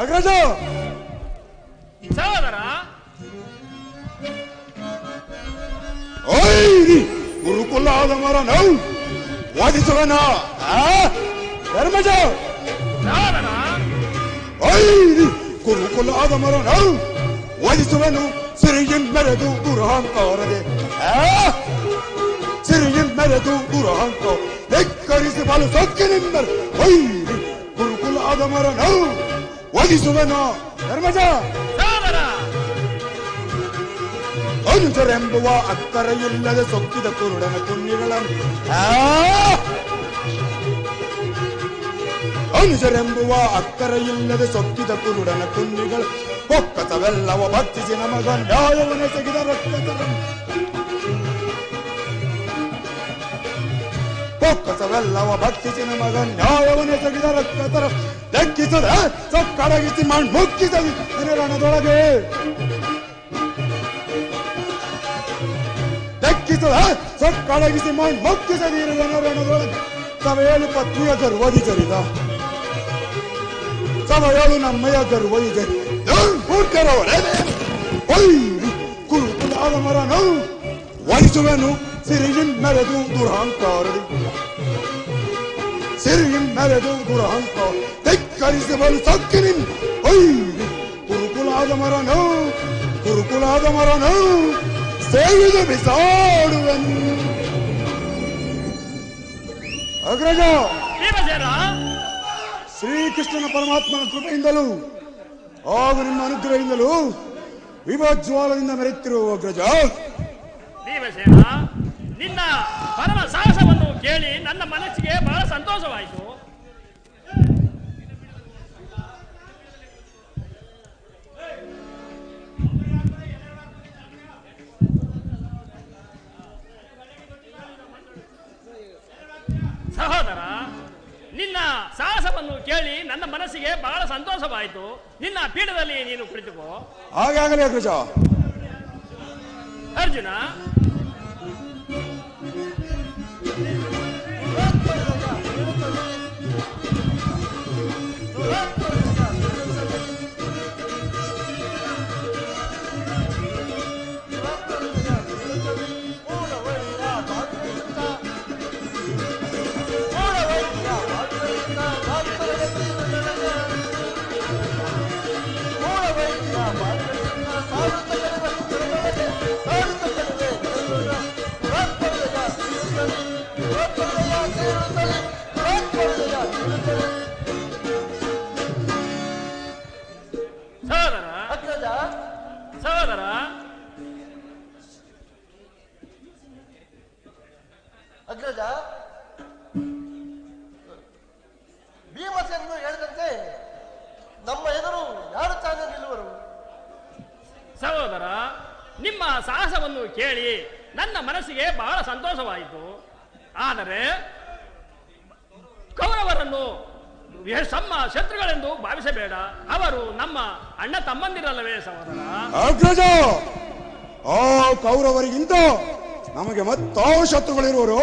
ಅಗ್ರಜ ಸಹೋದರ ಓಯ್ ಗುರುಕುಲಾದ ಮರ ನಾವು ವಾದಿಸುವನ ಆ ಧರ್ಮಜ ಸಹೋದರ ಓಯ್ ಗುರುಕುಲಾದ ಮರ ನಾವು ವಾದಿಸುವನು ಸಿರಿಯಿನ್ ಮೆರೆದು ದುರಹಂಕಾರದೆ ಆ ಸಿರಿಯಿನ್ ಮೆರೆದು ದುರಹಂಕಾರ ಧಿಕ್ಕರಿಸಿ ಬಲು ಸೊಕ್ಕಿನಿಂದ ಓಯ್ ಗುರುಕುಲಾದ ಮರ ನಾವು ವಾದಿಸುವನ ಧರ್ಮಜ ಸಹೋದರ ಅನುಜರೆಂಬುವ ಅಕ್ಕರೆಯಿಲ್ಲದೆ ಸೊಕ್ಕಿದ ಕುರುಡನ ಕುನ್ನಿಗಳನ್ನು ಆ! ಅನುಜರೆಂಬುವ ಅಕ್ಕರೆಯಿಲ್ಲದೆ ಸೊಕ್ಕಿದ ಕುರುಡನ ಕುನ್ನಿಗಳು ಒಕ್ಕತವೆಲ್ಲವ ಭಕ್ತಿಸಿ ನಮಗ ನ್ಯಾಯವನ್ನೇ ತೆಗೆದ ರಕ್ತತರ ಒಕ್ಕತವೆಲ್ಲವ ಭಕ್ತಿಸಿ ನಮಗ ನ್ಯಾಯವನ್ನೇ ತೆಗೆದ ರಕ್ತತರ ಲೆಕ್ಕಿಸದ ಸೊಕ್ಕಡಗಿಸಿ ಮಣ್ಣು ಮುಕ್ಕಿಸದಿ ರಣದೊಳಗೆ ಲೆಕ್ಕಿಸದ ಸೊಕ್ಕಡಗಿಸಿ ಮಣ್ಣು ಮುಕ್ಕಿಸದಿರುವ ರಣದೊಳಗೆ ಸಭೆಯಲ್ಲಿ ಪತ್ನಿಯ ಗರ್ವದಿ ಜರಿದ ಸಭೆಯಳು ನಮ್ಮಯ ಗರ್ವದಿ ಜರಿ ಮೂರ್ಖರವರೇ ಒಯ್ರಿ ಕುರುಕುಲಾದ ಮರನು ವಹಿಸುವೆನು ಸಿರಿಯಿನ್ ಮೆರೆದು ದುರಹಂಕಾರದಿ ಮೆರೆದು ದುರಹಂಕಾರ ಧಿಕ್ಕರಿಸಿ ಬಲು ಸೊಕ್ಕಿನಿನ್ ಒಯ್ರಿ ಕುರುಕುಲಾದ ಮರನು ಕುರುಕುಲಾದ ಮರನು ಸೇವಿದು ಬಿಸಾಡುವನು. ಅಗ್ರಜ! ಶ್ರೀಕೃಷ್ಣನ ಪರಮಾತ್ಮನ ಕೃಪೆಯಿಂದಲೂ ಹಾಗೂ ನಿಮ್ಮ ಅನುಗ್ರಹದಿಂದಲೂ ವಿಭಜ್ವಾಲದಿಂದ ಮೆರೆಯುತ್ತಿರುವ ಅಗ್ರಜ! ನಿನ್ನ ಪರಮ ಸಾಹಸವನ್ನು ಕೇಳಿ ನನ್ನ ಮನಸ್ಸಿಗೆ ಬಹಳ ಸಂತೋಷವಾಯಿತು. ಸಾಹಸವನ್ನು ಕೇಳಿ ನನ್ನ ಮನಸ್ಸಿಗೆ ಬಹಳ ಸಂತೋಷವಾಯಿತು. ನಿನ್ನ ಪೀಠದಲ್ಲಿ ನೀನು ಕುಳಿತುಕೋ. ಹಾಗೆ ಆಗಲಿ ಅರ್ಜುನ ಅಗ್ರಜ. ಭೀಮಸೇನನು ಹೇಳಿದಂತೆ ನಮ್ಮ ಎದುರು ಯಾರು ತಾನೇ ನಿಲ್ಲುವರು? ಸಹೋದರ ನಿಮ್ಮ ಸಾಹಸವನ್ನು ಕೇಳಿ ನನ್ನ ಮನಸ್ಸಿಗೆ ಬಹಳ ಸಂತೋಷವಾಯಿತು. ಆದರೆ ಕೌರವರನ್ನು ಸಮ್ಮ ತಮ್ಮ ಶತ್ರುಗಳೆಂದು ಭಾವಿಸಬೇಡ. ಅವರು ನಮ್ಮ ಅಣ್ಣ ತಮ್ಮಂದಿರಲ್ಲವೇ ಸಹೋದರ. ಕೌರವರಿಗಿಂತ ನಮಗೆ ಮತ್ತಾವು ಶತ್ರುಗಳಿರುವರು.